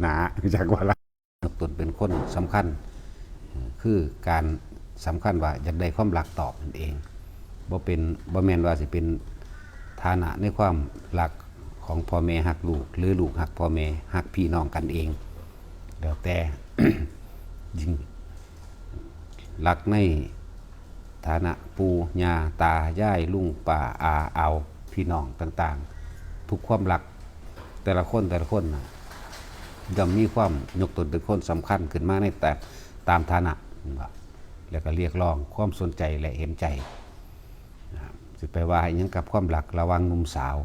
หนาจากว่าละตนเป็นคนสำคัญ คือการสำคัญว่าอยากได้ความรักตอบนั่นเองบ่เป็นบ่แมนว่าสิเป็นฐานะในความรักของพ่อแม่หักลูก หรือลูกหักพ่อแม่หักพี่น้องกันเองแล้วแต่ยิ่งรักในฐานะปูญาตาย่ายลุงป่าอาเอาพี่น้องต่าง ๆ ทุกความรักแต่ละคนแต่ละคนนะ ย่อมมีความยกตนเป็นคนสำคัญขึ้นมาในแต่ตามฐานะแล้วก็เรียกร้องความสนใจและเห็นใจนะครับสิไปว่าอหยังกับความรักระวังหนุ่มสาว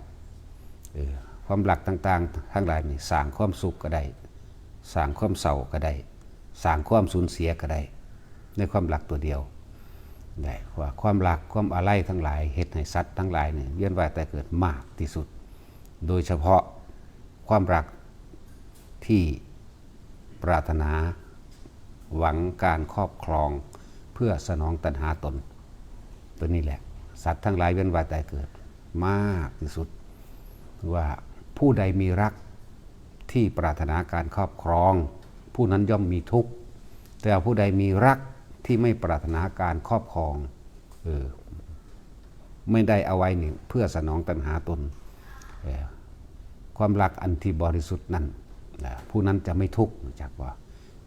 ความรักต่างๆ ทั้งหลายนี่สร้างความสุขก็ได้สร้างความเศร้าก็ได้สร้างความสูญเสียก็ได้ในความรักตัวเดียวได้ว่าความรักความอะไรทั้งหลายเหตุให้สัตว์ทั้งหลายเนี่ยเวียนว่ายแต่เกิดมากที่สุด โดยเฉพาะความรัก ที่ปรารถนาหวังการครอบครองเพื่อสนองตัณหาตน ตัวนี้แหละ สัตว์ทั้งหลายเวียนว่ายแต่เกิดมากที่สุด ว่าผู้ใดมีรักที่ปรารถนาการครอบครอง ผู้นั้นย่อมมีทุกข์แต่ผู้ใดมีรักที่ไม่ปรารถนาการครอบครองเออไม่ได้เอาไว้นี่เพื่อสนองตัณหาตน ความรักอันที่บริสุทธิ์นั้น ผู้นั้นจะไม่ทุกข์จากว่า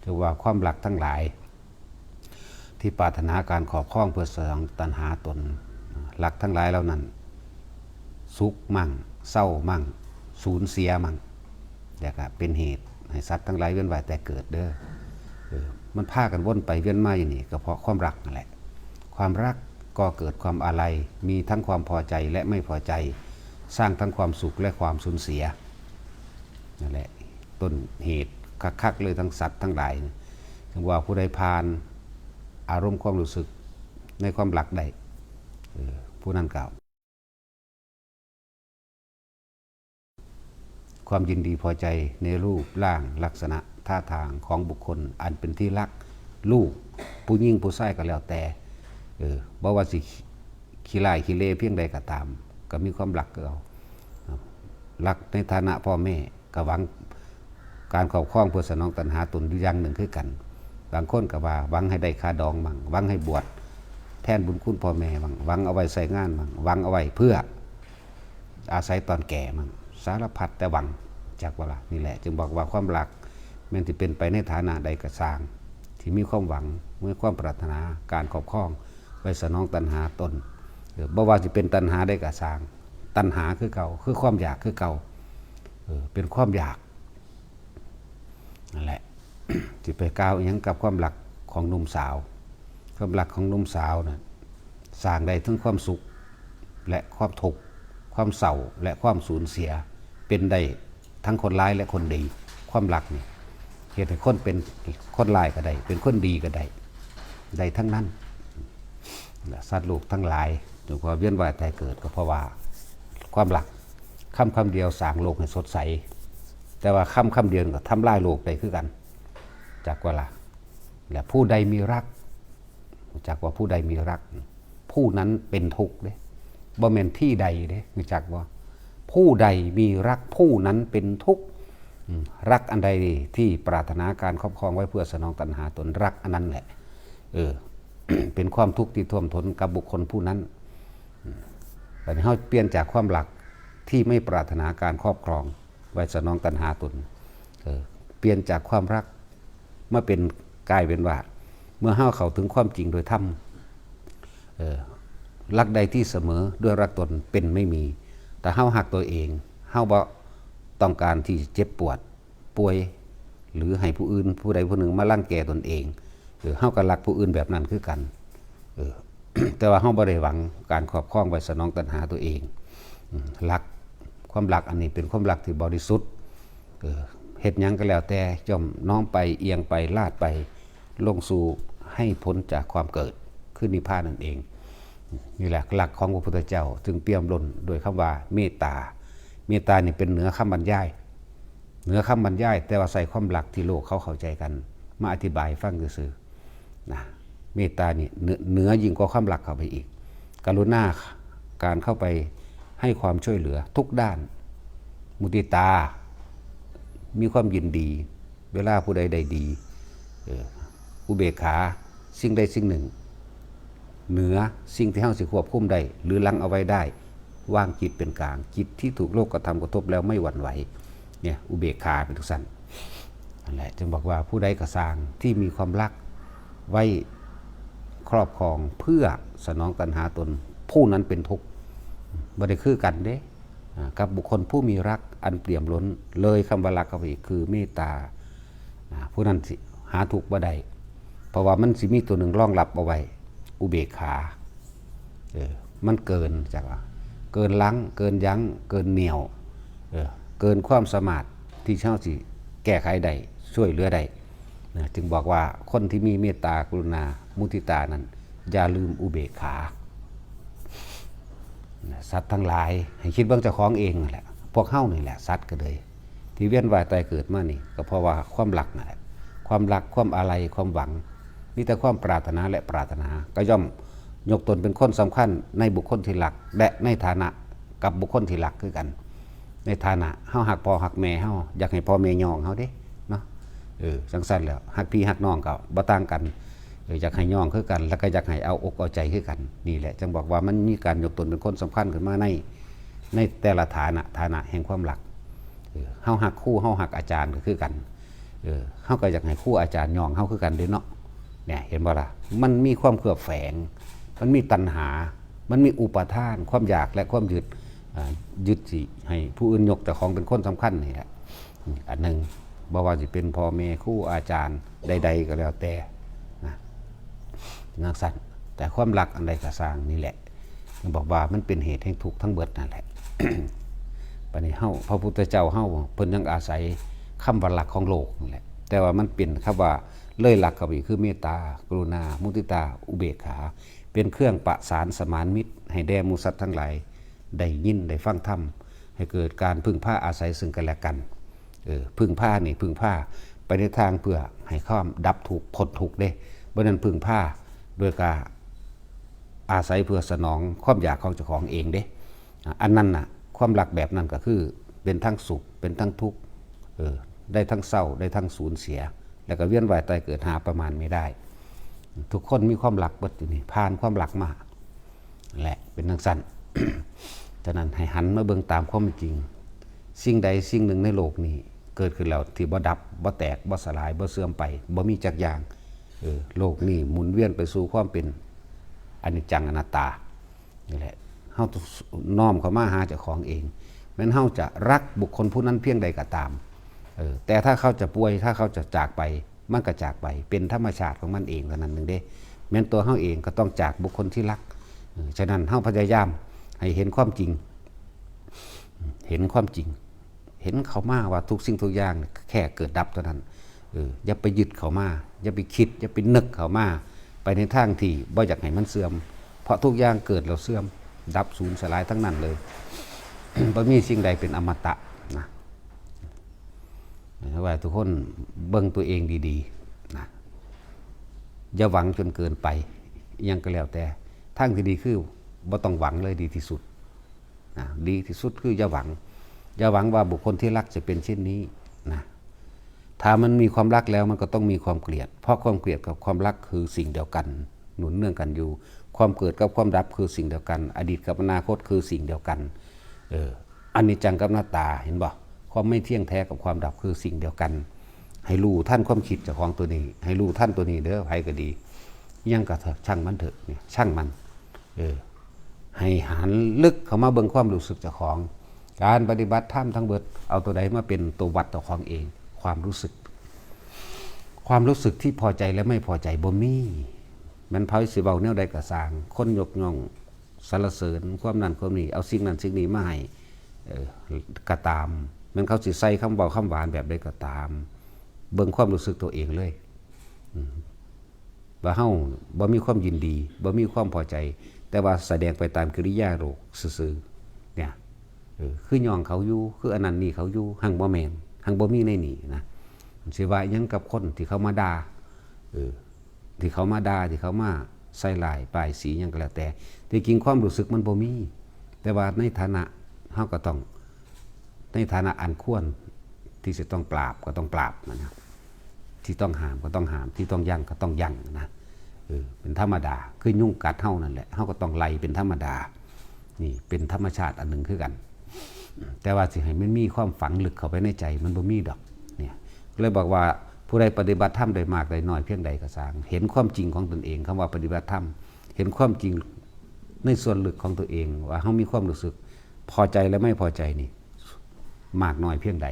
ถือว่าความรักทั้งหลาย ที่ปรารถนาการขอบครองเพื่อสนองตัณหาตนรักทั้งหลายเหล่านั้น สุขมั่ง เศร้ามั่ง สูญเสียมั่งเดี๋ยวก็เป็นเหตุให้สัตว์ทั้งหลายเวียนว่ายแต่เกิดเด้อมันพากันว่นไปเวียนมาอย่างนี้ก็เพราะความรักนั่นแหละ ความรักก็เกิดความอะไรมีทั้งความพอใจและไม่พอใจ สร้างทั้งความสุขและความสูญเสียนั่นแหละ ต้นเหตุคักๆเลยทั้งสัตว์ทั้งหลายนะถึงว่าผู้ใดพานอารมณ์ความรู้สึกในความรักได้เออผู้นั้นกล่าว ความยินดีพอใจในรูปร่างลักษณะท่าทางของบุคคล อันเป็นที่รักลูกผู้ยิ่งผู้ชายก็แล้วแต่เออบ่ว่าสิขี้ไล่ขี้เล่เพียงใดก็ตาม ก็มีความรักเก็เอารักในฐานะพ่อแม่ก็หวัง การครอบครองเพื่อสนองตัณหาตนอยู่อย่างหนึ่งคือกัน บางคนก็ว่าหวังให้ได้ค่าดองมั่งหวังให้บวชแทนบุญคุณพ่อแม่มั่งหวังเอาไว้ใส่งานมั่งหวังเอาไว้เพื่ออาศัยตอนแก่มั่งสารพัดแต่หวังจากเวลานี่แหละ จึงบอกว่าความรักแมันที่เป็นไปในฐานะใดกระสร้าง ที่มีความหวังมีความปรารถนาการครอบครองไว้สนองตัณหาตนเออบ่ว่าจะเป็นตัณหาได้กระสร้าง ตัณหาคือเก่าคือความอยากคือเก่าเป็นความอยาก ที่ไปกล่าวอหยังกับความหลักของหนุ่มสาว ความหลักของหนุ่มสาวนะ่ะสร้างได้ทั้งความสุขและความทุกข์ความเศร้าและความสูญเสียเป็นได้ทั้งคนร้ายและคนดี ความรักนี่เหตุให้คนเป็นคนร้ายก็ได้ เป็นคนดีก็ได้ได้ทั้งนั้นสัตว์ลูกทั้งหลายถึงความเวียนว่ายตายเกิดก็เพราะว่าความรักคำคำเดียวสร้างโลกให้สดใส แต่ว่าคำคำเดียวก็ทำลายโลกได้คือกัน จากเวลาและผู้ใดมีรักจากว่าผู้ใดมีรัก ผู้นั้นเป็นทุกข์เด้บ่แม่นที่ใดเด้รู้จักว่า ผู้ใดมีรักผู้นั้นเป็นทุกข์รักอันใดที่ปรารถนาการครอบครองไว้เพื่อสนองตัณหาตนรักอันนั้นแหละ เออ เป็นความทุกข์ที่ท่วมท้นกับบุคคลผู้นั้นแต่นี้เขาเปลี่ยนจากความรักที่ไม่ปรารถนาการครอบครอง ไว้สนองตัณหาตนเออเปลี่ยนจากความรัก มาเป็นกลายเป็นว่า เมื่อเฮาเข้าถึงความจริงโดยธรรมรักใดที่เสมอด้วยรักตนเป็นไม่มี แต่เฮาหักตัวเองเฮาบ่ต้องการที่เจ็บปวดป่วย หรือให้ผู้อื่นผู้ใดผู้หนึ่งมาลั่งแก่ตนเองเออเฮาก็รักผู้อื่นแบบนั้นคือกันเออแต่ว่าเฮาบ่ได้หวังการครอบครองไว้สนองตัณหาตัวเองรักความรักอันนี้เป็นความรักที่บริสุทธิ์เออ เฮ็ดยังก็แล้วแต่จอมน้อมไปเอียงไปลาดไป ลงสู่ให้พ้นจากความเกิดขึ้นนิพพานนั่นเองนี่แหละหลักของพระพุทธเจ้าจึงเปี่ยมล้นโดยคำว่าเมตตา เมตตานี่เป็นเหนือคำบรรยาย เหนือคำบรรยาย แต่ว่าใส่ความหลักที่โลกเขาเข้าใจกัน มาอธิบายฟังซื่อๆนะเมตตานี่เนือเหนือยิ่งกว่าความหลักเข้าไปอีก กรุณาการเข้าไปให้ความช่วยเหลือทุกด้าน มุติตา มีความยินดี เวลาผู้ใดได้ดีอุเบกขาสิ่งใดสิ่งหนึ่ง เหนือสิ่งที่เฮาสิควบคุมได้หรือลังเอาไว้ได้ว่างจิตเป็นกลางจิตที่ถูกโลกกระทำกระทบแล้วไม่หวั่นไหวเนี่ยอุเบกขาเป็นทุกสันนั่นแหละจึงบอกว่าผู้ใดกระสร้างที่มีความรักไว้ครอบครองเพื่อสนองตัณหาตนผู้นั้นเป็นทุกข์บ่ได้คือกันเด้กับบุคคลผู้มีรัก อันเปี่ยมล้น เลยคำว่ารักเข้าไปอีกคือเมตตาผู้นั้นสิหาทุกบ่ได้เพราะว่ามันสิมีตัวหนึ่งรองรับเอาไว้อุเบกขาเออมันเกินจากว่าเกินลังเกินยั้ง เกินเหนียวเออเกินความสามารถที่เช่าสิแก้ไขได้ช่วยเหลือได้จึงบอกว่าคนที่มีเมตตากรุณามุทิตานั้น อย่าลืมอุเบกขาสัตว์ทั้งหลาย ให้คิดเบื้องเจ้าของเองนั่นแหละ วกเฮ้านี่แหละสัตว์ก็เลย ที่เวียนว่ายตายเกิดมานี่ ก็เพราะว่าความรักนั่นแหละความรักความอะไรความหวังมีแต่ความปรารถนาและปรารถนา ก็ย่อมยกตนเป็นคนสำคัญในบุคคลที่หลัก และในฐานะกับบุคคลที่หลักคือกัน ในฐานะเฮาหักพ่อหักแม่เฮาอยากให้พ่อแม่ยองเฮาเด้เนาะเออจังซั่นแล้วหักพี่หักน้องก็บ่ต่างกันเอออยากให้ยองคือกัน แล้วก็อยากให้เอาอกเอาใจคือกัน นี่แหละจึงบอกว่ามันมีการยกตนเป็นคนสำคัญขึ้นมาใน ในแต่ละฐานะฐานะแห่งความหลักเฮาหักคู่เฮาหักอาจารย์ก็คือกันเออเฮาก็อยากให้คู่อาจารย์ยองเฮาคือกันเด้เนาะเนี่ยเห็นบ่ล่ะมันมีความเครือบแฝง มันมีตัณหา มันมีอุปทาน ความอยากและความยึดยึดสิให้ผู้อื่นยกแต่ของเป็นคนสำคัญนี่แหละอันหนึ่งบ่ว่าสิเป็นพ่อแม่คู่อาจารย์ใด ๆ ก็แล้วแต่นะนักสั้นแต่ความรักอันใดก็สร้างนี่แหละบอกว่ามันเป็นเหตุแห่งทุกข์ทั้งเบิดนั่นแหละ ปานนี้เฮาพระพุทธเจ้าเฮาเพิ่นยังอาศัยคำว่าหลักของโลกนั่นแหละแต่ว่ามันเป็นคำว่าเลยหลักเข้าไปอีกคือเมตตากรุณา มุทิตา อุเบกขา เป็นเครื่องประสานสมานมิตร ให้แด่มูสัตว์ทั้งหลายได้ยินได้ฟังธรรมให้เกิดการพึ่งผ้าอาศัยซึ่งกันและกันเออพึ่งผ้านี่พึ่งผ้าไปในทางเพื่อให้ข้ามดับถูกพ้นทุกเด้บ่นั้นพึ่งผ้าโดยการอาศัยเพื่อสนองความอยากของเจ้าของเองเด้ อันนั้นน่ะความรักแบบนั้นก็คือเป็นทั้งสุขเป็นทั้งทุกข์ได้ทั้งเศร้าได้ทั้งสูญเสีย แล้วก็เวียนว่ายตายเกิดหาประมาณไม่ได้ ทุกคนมีความรักเบิดอยู่นี่ผ่านความรักมาแหละเป็นทั้งสั้นฉะนั้นให้หันมาเบิ่งตามความจริง สิ่งใดสิ่งหนึ่งในโลกนี้ เกิดขึ้นแล้วที่บ่ดับบ่แตกบ่สลายบ่เสื่อมไปบ่มีจักอย่างออโลกนี้หมุนเวียนไปสู่ความเป็นอนิจจังอนัตตานี่แหละ เฮาน้อมเข้ามาหาเจ้าของเองแม้นเฮาจะรักบุคคลผู้นั้นเพียงใดก็ตามเออแต่ถ้าเขาจะป่วยถ้าเขาจะจากไปมันก็จากไป เป็นธรรมชาติของมันเองเท่านั้นหนึ่งเด้แม้นตัวเฮาเองก็ต้องจากบุคคลที่รักออฉะนั้นเฮาพยายามให้เห็นความจริง เห็นความจริง เห็นเขามาว่าทุกสิ่งทุกอย่างแค่เกิดดับเท่านั้นเอออย่าไปยึดเขามา อย่าไปคิด อย่าไปนึกเขามา ไปในทางที่บ่อยากให้มันเสื่อม เพราะทุกอย่างเกิดแล้วเสื่อม ดับสูญสลายทั้งนั้นเลยบ่มีสิ่งใดเป็นอมตะนะว่าทุกคนเบิ่งตัวเองดีๆนะอย่าหวังจนเกินไปยังก็แล้วแต่ทางที่ดีคือบ่ต้องหวังเลยดีที่สุดนะดีที่สุดคืออย่าหวัง อย่าหวังว่าบุคคลที่รักจะเป็นเช่นนี้นะถ้ามันมีความรักแล้วมันก็ต้องมีความเกลียด เพราะความเกลียดกับความรักคือสิ่งเดียวกัน หนุนเนื่องกันอยู่ ความเกิดกับความดับคือสิ่งเดียวกัน อดีตกับอนาคตคือสิ่งเดียวกันเอออันนี้จังกับหน้าตาเห็นบ่ความไม่เที่ยงแท้กับความดับคือสิ่งเดียวกัน ให้รู้ท่านความคิดจากของตัวนี้ ให้รู้ท่านตัวนี้เด้อใครก็ดี ยังก็เถอะช่างมันเถอะเนี่ยช่างมันเออให้หันลึกเข้ามาเบิ่งความรู้สึกจ้าของ การปฏิบัติธรรมทั้งเบิด เอาตัวใดมาเป็นตัววัดเจ้าของเอง ความรู้สึก ความรู้สึกที่พอใจและไม่พอใจบ่มี มันเผาสิเบาแนวใดก็สาง คนยกย่องสรรเสริญความนั้นความนี้เอาสิ่งนั้นสิ่งนี้มาให้กระตาม มันเขาสิใส่คำเบาคำหวานแบบใดก็ตาม เบิ่งความรู้สึกตัวเองเลยว่าเฮ้าบ่มีความยินดีบ่มีความพอใจ แต่ว่าแสดงไปตามกิริยาโลกซื่อเนี่ยคือย่องเขาอยู่คืออันนั้นนี่เขาอยู่หังบ่แม่นหังบ่มีในนี่นะสิว่ายังกับคนที่เขามาด่าเออ ที่เขามาด่าที่เขามาใส่ลายป้ายสีหยังก็แล้วแต่ที่จริงความรู้สึกมันบ่มี แต่ว่าในฐานะเฮาก็ต้องในฐานะอันควรที่จะต้องปราบก็ต้องปราบนะครับที่ต้องหามก็ต้องหาม ที่ต้องยั่งก็ต้องยั่งนะเออเป็นธรรมดาคือยุ่งกัดเท่านั่นแหละเท่าก็ต้องไล่เป็นธรรมดา นี่เป็นธรรมชาติอันหนึ่งคือกัน แต่ว่าสิให้มันมีความฝังลึกเข้าไปในใจ มันบ่มีดอกเนี่ยเลยบอกว่า ผู้ใดปฏิบัติธรรมได้มากได้น้อยเพียงใดก็สร้าง เห็นความจริงของตนเองคำว่าปฏิบัติธรรมเห็นความจริงในส่วนลึกของตัวเอง ว่าเขามีความรู้สึกพอใจและไม่พอใจนี่ มากน้อยเพียงใด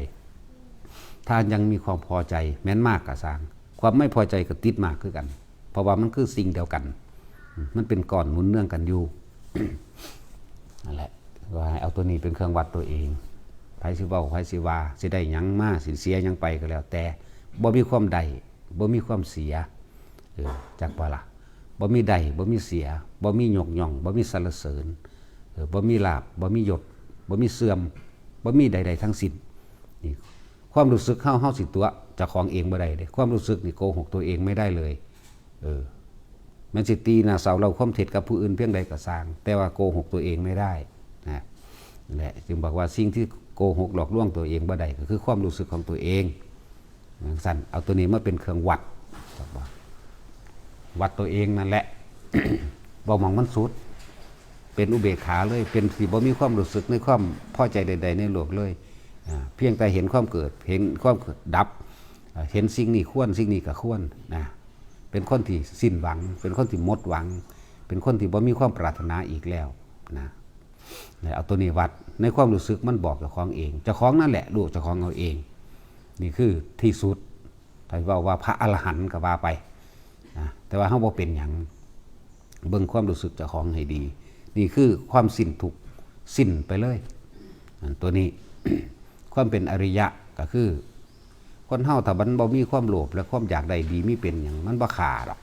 ถ้ายังมีความพอใจแม้นมากก็สร้าง ความไม่พอใจก็ติดมากคือกัน เพราะว่ามันคือสิ่งเดียวกัน มันเป็นก่อนหมุนเนื่องกันอยู่นั่นแหละว่าเอาตัวนี้เป็นเครื่องวัดตัวเองไผสิเว้าไผสิว่าสิได้ยังมาสิเสียยังไปก็แล้วแต่ บ่มีความใดบ่มีความเสียเออจักบ่ล่ะบ่มีใดบ่มีเสียบ่มีหยกหย่องบ่มีสรรเสริญเออบ่มีลาบบ่มีหยศบ่มีเสื่อมบ่มีใด ๆ ทั้งสิ้นนี่ความรู้สึกเฮาเฮาสิตัวจ้าของเองบ่ได้เด้ความรู้สึกนี่โกหกตัวเองไม่ได้เลยเออมันสิตีนะเสาเราความเท็จกับผู้อื่นเพียงใดก็สร้าง แต่ว่าโกหกตัวเองไม่ได้นะนั่นแหละจึงบอกว่าสิ่งที่โกหกหลอกลวงตัวเองบ่ได้ก็คือความรู้สึกของตัวเอง สั่นเอาตัวนี้มาเป็นเครื่องวัด วัดตัวเองนั่นแหละบ่มองมันสุด เป็นอุเบกขาเลย เป็นสิบ่มีความรู้สึกในความพอใจใด ๆ ในโลกเลย เพียงแต่เห็นความเกิด เห็นความเกิดดับ เห็นสิ่งนี้ควรสิ่งนี้ก็ควรนะ เป็นคนที่สิ้นหวัง เป็นคนที่หมดหวัง เป็นคนที่บ่มีความปรารถนาอีกแล้วนะเอาตัวนี้วัดในความรู้สึกมันบอกเจ้าของเองเจ้าของนั่นแหละรู้เจ้าของเอาเอง นี่คือที่สุดถ้าว่าว่าพระอรหันต์ก็ว่าไปนะแต่ว่าเขาบ่เป็นอย่างเบิ่งความรู้สึกเจ้าของให้ดี นี่คือความสิ้นทุกสิ้นไปเลยตัวนี้ความเป็นอริยะก็คือ คนเฮาถ้ามันบ่มีความโลภและความอยากได้ดีมีเป็นอย่างมันบ่ขาหรอก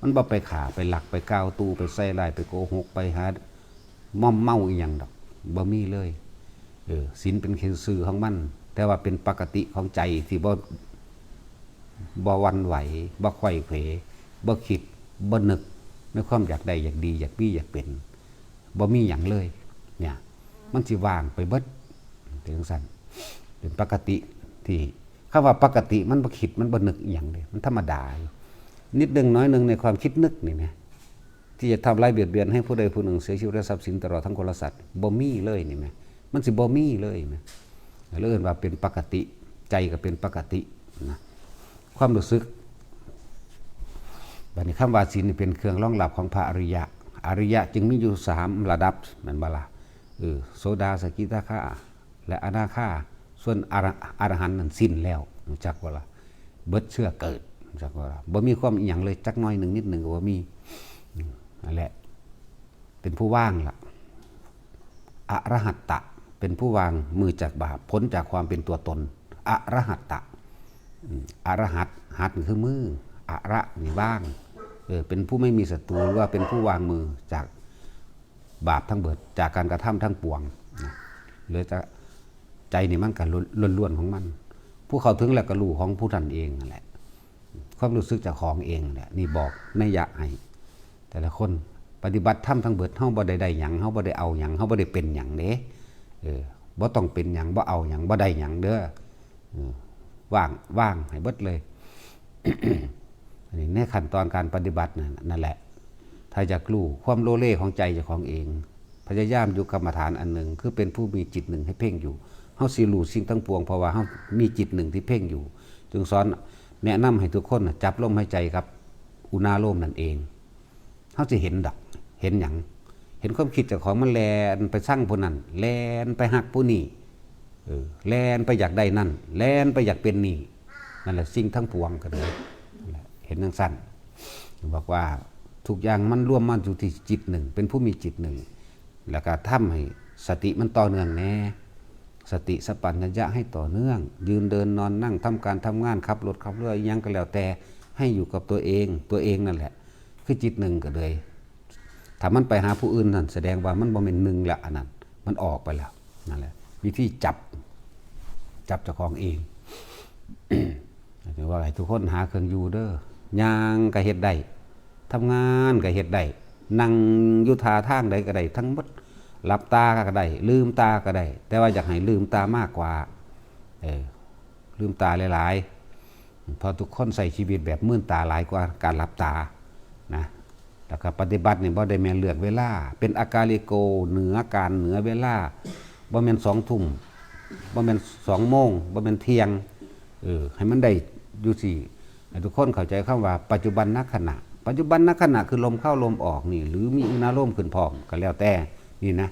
มันบ่ไปขาไปหลักไปก้าวตู้ไปใส่ลายไปโกหกไปหาม่อมเมาอีหยังดอกบ่มีเลยเออศีลเป็นเคสื่อของมัน แต่ว่าเป็นปกติของใจที่บ่บ่วันไหวบ่ไขว้เขวบ่คิดบ่นึกในความอยากได้อยากดีอยากมีอยากเป็นบ่มีหยังเลย เนี่ย มันสิว่างไปเบิดเป็นจังซั่นเป็นปกติที่คำว่าปกติมันบ่คิดมันบ่นึกอย่างเลยมันธรรมดาอยู่นิดหนึงน้อยหนึงในความคิดนึกนี่นะที่จะทำร้ายเบียดเบียนให้ผู้ใดผู้หนึ่งเสียชีวิตและทรัพย์สินตลอดทั้งคนละสัตว์บ่มีเลยนี่แหมมันสิบ่มีเลยแหม เรื่องว่าเป็นปกติใจก็เป็นปกตินะความรู้สึกบัดนี้คำว่าศีลนี่เป็นเครื่องรองรับของพระอริยะ อริยะจึงมีอยู่สามระดับแมันบาลาเออโสดาสกิทาคาและอนาคาส่วนอรอรหันต์นั้นสิ้นแล้วจักว่าละเบิดเชื่อเกิดจักว่าละบ่มีความอหย่างเลยจักน้อยหนึ่งนิดหนึ่งบ่มีนั่นแหละเป็นผู้ว่างละอรหัตตะ เป็นผู้วางมือจากบาปพ้นจากความเป็นตัวตนอรหัตตะอรหัตหัตคือมืออระนี่ว่างเออเป็นผู้ไม่มีศัตรูหรือว่าเป็นผู้วางมือจากบาปทั้งเบิดจากการกระทำทั้งปวงนะหลือจะใจนี่มันกันล้วนๆของมัน ผู้เขาถึงแล้วก็รู้ของผู้ท่านเองนั่นแหละ ความรู้สึกจากของเองแหละนี่บอกในยะให้แต่ละคนปฏิบัติธรรมทั้งเบิดเฮาบ่ได้ได้หยังเฮาบ่ได้เอาหยังเฮาบ่ได้เป็นหยังเด้ เออบ่ต้องเป็นหยังบ่เอาหยังบ่ได้หยังเด้อว่างว่างให้เบิดเลยอันนี้ในขั้นตอนการปฏิบัตินั่นแหละ ถ้าอยากรู้ความโลเล่ของใจเจ้าของเอง พยายามอยู่กรรมฐานอันหนึ่ง คือเป็นผู้มีจิตหนึ่งให้เพ่งอยู่เฮาสิรู้สิ่งทั้งปวงเพราะว่าเฮามีจิตหนึ่งที่เพ่งอยู่ จึงสอนแนะนำให้ทุกคนจับลมหายใจครับ อุณาโลมนั่นเองเฮาสิเห็นดักเห็นหยัง ห็นความคิดจ้าของมันแลนไปสร้างผู้นั้นแลนไปหักผู้นี้เออแลนไปอยากได้นั่นแลนไปอยากเป็นนี่นั่นแหละสิ่งทั้งปวงกันแหละเห็นทั้งสั้นบอกว่าทุกอย่างมันร่วมมันอยู่ที่จิตหนึ่ง เป็นผู้มีจิตหนึ่ง แล้วก็ทำให้สติมันต่อเนื่องแน่สติสปัญญะให้ต่อเนื่อง ยืนเดินนอนนั่งทำการทำงานขับรถขับเรืออิหยังก็แล้วแต่ให้อยู่กับตัวเองตัวเองนั่นแหละ คือจิตหนึ่งก็เลย ถ้ามันไปหาผู้อื่นนั่นแสดงว่ามันบ่เป็นหนึ่งละอันนั้นมันออกไปแล้วนั่นแหละวิธีจับจับเจ้าของเองถือว่าให้ทุกคนหาเครื่องอยู่เด้อย่างก็เฮ็ดได้ทำงานก็เฮ็ดได้นั่งอยุทาทางใดก็ได้ทั้งหมดหลับตาก็ได้ ลืมตาก็ได้ แต่ว่าอยากให้ลืมตามากกว่าเออลืมตาหลายๆพราะทุกคนใส่ชีวิตแบบมื่นตาหลายกว่าการหลับตานะ แล้วก็ปฏิบัตินี่บ่ได้แม่นเลือกเวลา เป็นอากาลิโกเหนือการเหนือเวลาบ่แม่นสองทุ่มบ่แม่นสองโมงบ่แม่นเที่ยงเออให้มันได้อยู่สิให้ทุกคนเข้าใจคำว่าปัจจุบันนักขณะ ปัจจุบันนักขณะคือลมเข้าลมออกนี่ หรือมีอุณหภูมิขึ้นพร้อมก็แล้วแต่นี่นะ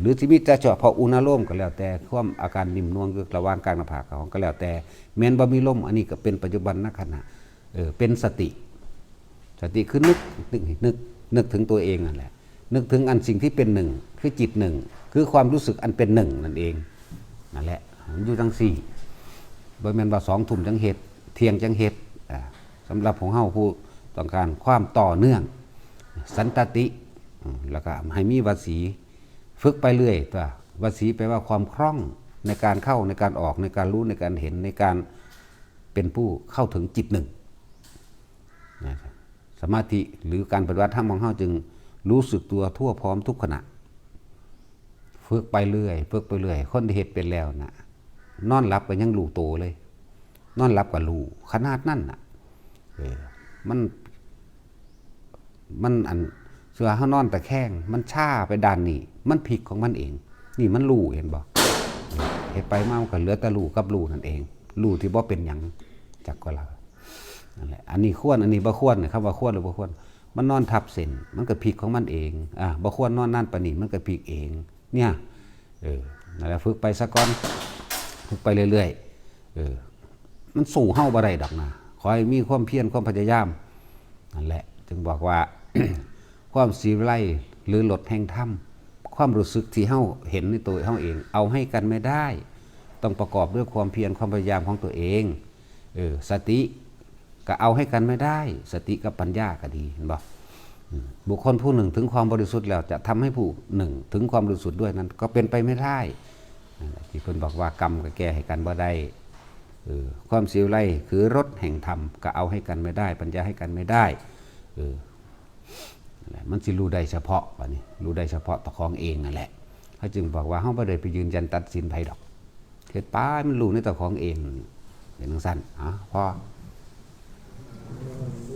หรือสิมีแต่เฉพาะอุณหภูมิก็แล้วแต่ความอาการนิ่มนวลคือระว่างกลางหน้าผากของก็แล้วแต่แม้นบ่มีลมอันนี้ก็เป็นปัจจุบันนักขณะเออเป็นสติ สติคือนึกนึกนึกนึกถึงตัวเองนั่นแหละ นึกถึงอันสิ่งที่เป็นหนึ่ง คือจิตหนึ่ง คือความรู้สึกอันเป็นหนึ่งนั่นเองนั่นแหละอยู่ทั้งสี่โดยแมนว่าสองทุ่มจังเหตุเทียงจังเหตุอ่าสำหรับของเฮาผู้ต้องการความต่อเนื่อง สันตติแล้วก็ให้มีวสีฝึกไปเรื่อยตัววสีแปลว่าความคล่องในการเข้าในการออกในการรู้ในการเห็นในการเป็นผู้เข้าถึงจิตหนึ่ง สมาธิหรือการปฏิบัติธรรมของเฮาจึงรู้สึกตัวทั่วพร้อมทุกขณะฝึกไปเรื่อยฝึกไปเรื่อย คนที่เฮ็ดเป็นแล้วนะนอนหลับก็ยังรู้โตเลย นอนหลับก็รู้ขนาดนั้นน่ะเออมันมันอันเสือเฮานอนแต่แข้งมันชาไปด้านนี้ มันผิดของมันเอง นี่มันรู้เห็นบ่เฮ็ดไปมามันก็เหลือแต่รู้กับรู้นั่นเองรู้ที่บ่เป็นหยังจักก็แล้ว นั่นแหละอันนี้ควรอันนี้บ่ควรนะครับว่าควรหรือบ่ควรมันนอนทับเส้นมันก็พลิกของมันเองอ่าบ่ควรนอนนั่นปานนี้มันก็พลิกเอง เนี่ยเออนั่นแหละฝึกไปซะก่อนฝึกไปเรื่อยๆเออมันสู่เฮาบ่ได้ดอกนะขอให้มีความเพียรความพยายามนั่นแหละ จึงบอกว่าความสีไล่หรือหลดแห่งถ้ำความรู้สึกที่เฮาเห็นในตัวเฮาเอง เอาให้กันไม่ได้ ต้องประกอบด้วยความเพียรความพยายามของตัวเองเออสติ ก็เอาให้กันไม่ได้ สติกับปัญญาก็ดีเห็นบ่อืมบุคคลผู้หนึ่งถึงความบริสุทธิ์แล้วจะทำให้ผู้หนึ่งถึงความบริสุทธิ์ด้วยนั้น ก็เป็นไปไม่ได้ที่เพิ่นบอกว่ากรรมก็แก้ให้กันบ่ได้อความเสียไล่คือรถแห่งธรรมก็เอาให้กันไม่ได้ ปัญญาให้กันไม่ได้อมันสิรู้ได้เฉพาะบัดนี้รู้ได้เฉพาะตะของเองนั่นแหละเขาจึงบอกว่าเฮาบ่ได้ไปยืนยันตัดสินไผดอกเฮ็ดป้ามันรู้ในตะของเองเป็นจังซั่นอะพอ Yeah.